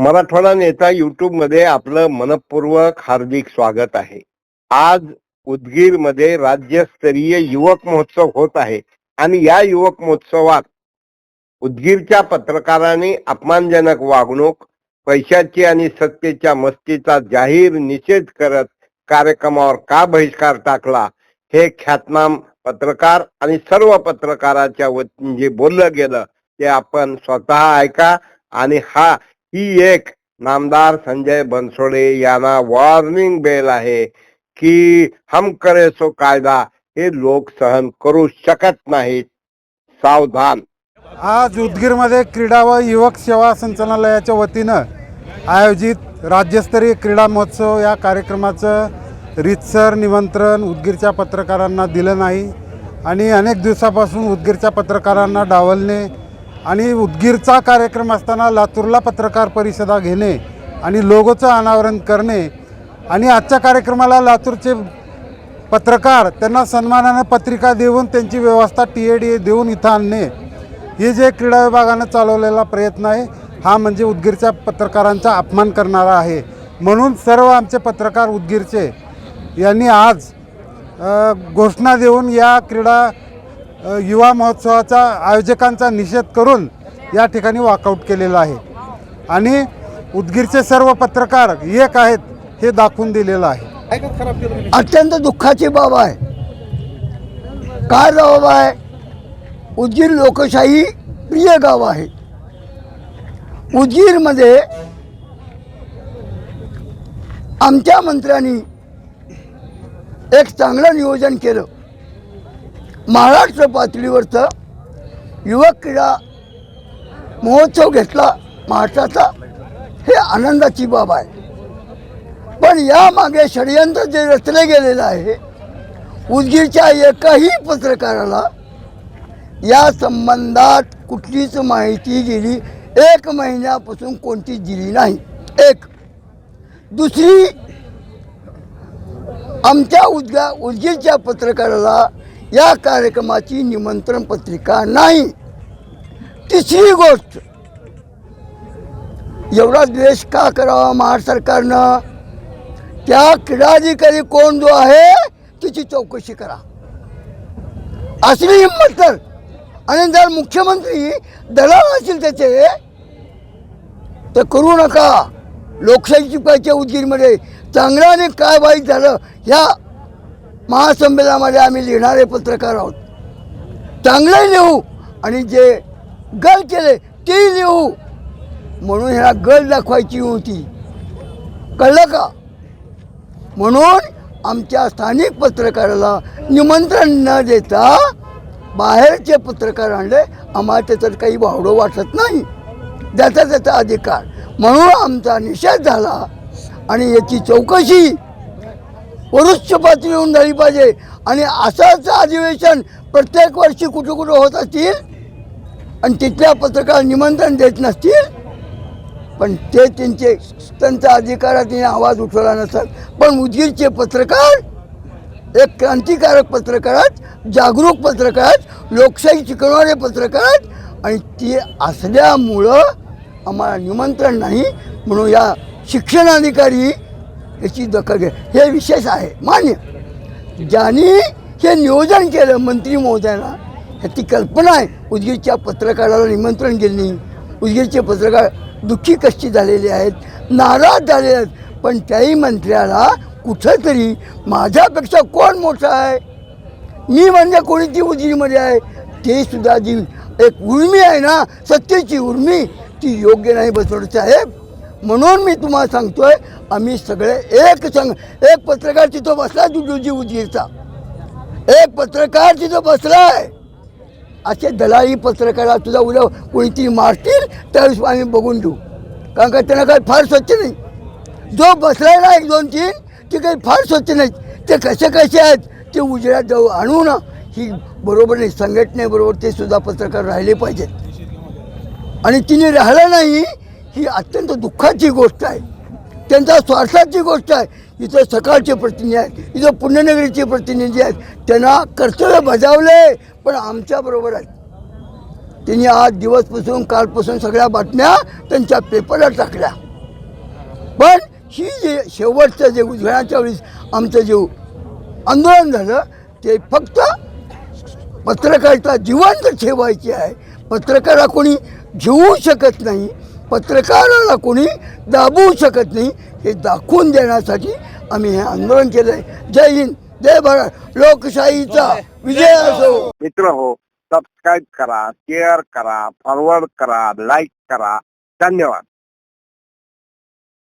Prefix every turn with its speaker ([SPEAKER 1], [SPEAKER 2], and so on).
[SPEAKER 1] मराठवाडा नेता युट्यूबमध्ये आपलं मनपूर्वक हार्दिक स्वागत आहे. आज उदगीरमध्ये राज्यस्तरीय युवक महोत्सव होत आहे आणि या युवक महोत्सवात उदगीरच्या पत्रकारांनी अपमानजनक वागणूक पैशाची आणि सत्तेच्या मस्तीचा जाहीर निषेध करत कार्यक्रमावर का बहिष्कार टाकला हे ख्यातनाम पत्रकार आणि सर्व पत्रकाराच्या वतीने जे बोललं गेलं ते आपण स्वतः ऐका आणि हा ही एक नामदार संजय बनसोडे यांना वॉर्निंग बेल आहे की हम करे सो कायदा हे लोक सहन करू शकत नाहीत. सावधान.
[SPEAKER 2] आज उदगीरमध्ये क्रीडा व युवक सेवा संचालनालयाच्या वतीनं आयोजित राज्यस्तरीय क्रीडा महोत्सव या कार्यक्रमाचं रितसर निमंत्रण उदगीरच्या पत्रकारांना दिलं नाही आणि अनेक दिवसापासून उदगीरच्या पत्रकारांना डावलणे आणि उदगीरचा कार्यक्रम असताना लातूरला पत्रकार परिषदा घेणे आणि लोगोचं अनावरण करणे आणि आजच्या कार्यक्रमाला लातूरचे पत्रकार त्यांना सन्मानानं पत्रिका देऊन त्यांची व्यवस्था टी ए डी ए देऊन इथं आणणे हे जे क्रीडा विभागानं चालवलेला प्रयत्न आहे हा म्हणजे उदगीरच्या पत्रकारांचा अपमान करणारा आहे. म्हणून सर्व आमचे पत्रकार उदगीरचे यांनी आज घोषणा देऊन या क्रीडा युवा महोत्सवाचा आयोजकांचा निषेध करून या ठिकाणी वॉकआउट केलेला आहे. आणि उदगीरचे सर्व पत्रकार एक आहेत हे दाखवून दिलेलं आहे.
[SPEAKER 3] अत्यंत दुःखाची बाब आहे. काय जबाब आहे? उदगीर लोकशाही प्रिय गाव आहे. उदगीरमध्ये आमच्या मंत्र्यांनी एक चांगलं नियोजन केलं. महाराष्ट्र पातळीवरचं युवक क्रीडा महोत्सव घेतला महाराष्ट्राचा हे आनंदाची बाब आहे. पण यामागे षडयंत्र जे रचले गेलेलं आहे उदगीरच्या एकाही पत्रकाराला या संबंधात कुठलीच माहिती गेली एक महिन्यापासून कोणतीच दिली नाही. एक. दुसरी आमच्या उद्गा उदगीरच्या पत्रकाराला या कार्यक्रमाची निमंत्रण पत्रिका नाही. तिसरी गोष्ट एवढा द्वेष का करावा महाराष्ट्र सरकारनं? त्या क्रीडाधिकारी कोण जो आहे तिची चौकशी करा. असली हिंमत तर. आणि जर मुख्यमंत्री दलाल असतील त्याचे तर करू नका. लोकशाहीची पाहिजे उदगीरमध्ये चांगल्याने काय वाईट झालं ह्या महासंमेलनामध्ये आम्ही लिहिणारे पत्रकार आहोत. चांगलंही लिहू आणि जे गल केले ते लिहू. म्हणून ह्याला गल दाखवायची होती. कळलं का? म्हणून आमच्या स्थानिक पत्रकाराला निमंत्रण न देता बाहेरचे पत्रकार आणले. आम्हाला त्याच्यात काही वावडं वाटत नाही. त्याचा त्याचा अधिकार. म्हणून आमचा निषेध झाला आणि याची चौकशी वरिष्ठ होऊन झाली पाहिजे. आणि असंच अधिवेशन प्रत्येक वर्षी कुठं कुठं होत असतील आणि तिथल्या पत्रकार निमंत्रण देत नसतील पण ते त्यांचे त्यांचा अधिकारात आवाज उठवला नसतात. पण उदगीरचे पत्रकार एक क्रांतिकारक पत्रकारात जागरूक पत्रकारात लोकशाही शिकवणारे पत्रकार आणि ते असल्यामुळं आम्हाला निमंत्रण नाही म्हणून या शिक्षणाधिकारी याची दखल घे. हे विशेष आहे. मान्य. ज्यांनी हे नियोजन केलं मंत्री महोदयांना ह्याची कल्पना आहे. उदगीरच्या पत्रकाराला निमंत्रण गेलं उदगीरचे पत्रकार दुःखी कष्टी झालेले आहेत नाराज झाले आहेत. पण त्याही मंत्र्याला कुठंतरी माझ्यापेक्षा कोण मोठा आहे? मी म्हणजे कोणी ती उदगीरमध्ये आहे? ते सुद्धा जी एक उर्मी आहे ना सत्तेची उर्मी ती योग्य नाही बसवड साहेब म्हणून मी तुम्हाला सांगतोय आम्ही सगळे एक संघ एक पत्रकार तिथं बसला दुडूजी उदगीरचा एक पत्रकार तिथं बसलाय. असे दलाली पत्रकारा तुझा उद्या कोणीतरी मारतील त्यावेळेस आम्ही बघून देऊ कारण का त्यांना काही फार स्वच्छ नाही. जो बसलाय ना एक दोन तीन ते काही फार स्वच्छ नाहीत. ते कसे कसे आहेत ते उजेडात जाऊ आणू ना. ही बरोबर नाही संघटनेबरोबर ते सुद्धा पत्रकार राहिले पाहिजेत. आणि तिने राहिलं नाही ही अत्यंत दुःखाची गोष्ट आहे. त्यांच्या स्वार्थाची गोष्ट आहे. इथं सकाळचे प्रतिनिधी आहेत. इथं पुण्यनगरीचे प्रतिनिधी आहेत. त्यांना कर्तव्य बजावले पण आमच्याबरोबर आहेत. त्यांनी आज दिवसपासून कालपासून सगळ्या बातम्या त्यांच्या पेपरला टाकल्या. पण ही जे शेवटचं जे उजळण्याच्या वेळेस आमचं जे आंदोलन झालं ते फक्त पत्रकारिता जिवंत ठेवायची आहे. पत्रकारा कोणी घेऊ शकत नाही. पत्रकाराला कोणी दाबवू शकत नाही हे दाखवून देण्यासाठी आम्ही हे आंदोलन केलं आहे जय हिंद जय भारत. लोकशाहीचा विजय असो.
[SPEAKER 1] मित्र हो सबस्क्राईब करा शेअर करा फॉरवर्ड करा लाईक करा. धन्यवाद.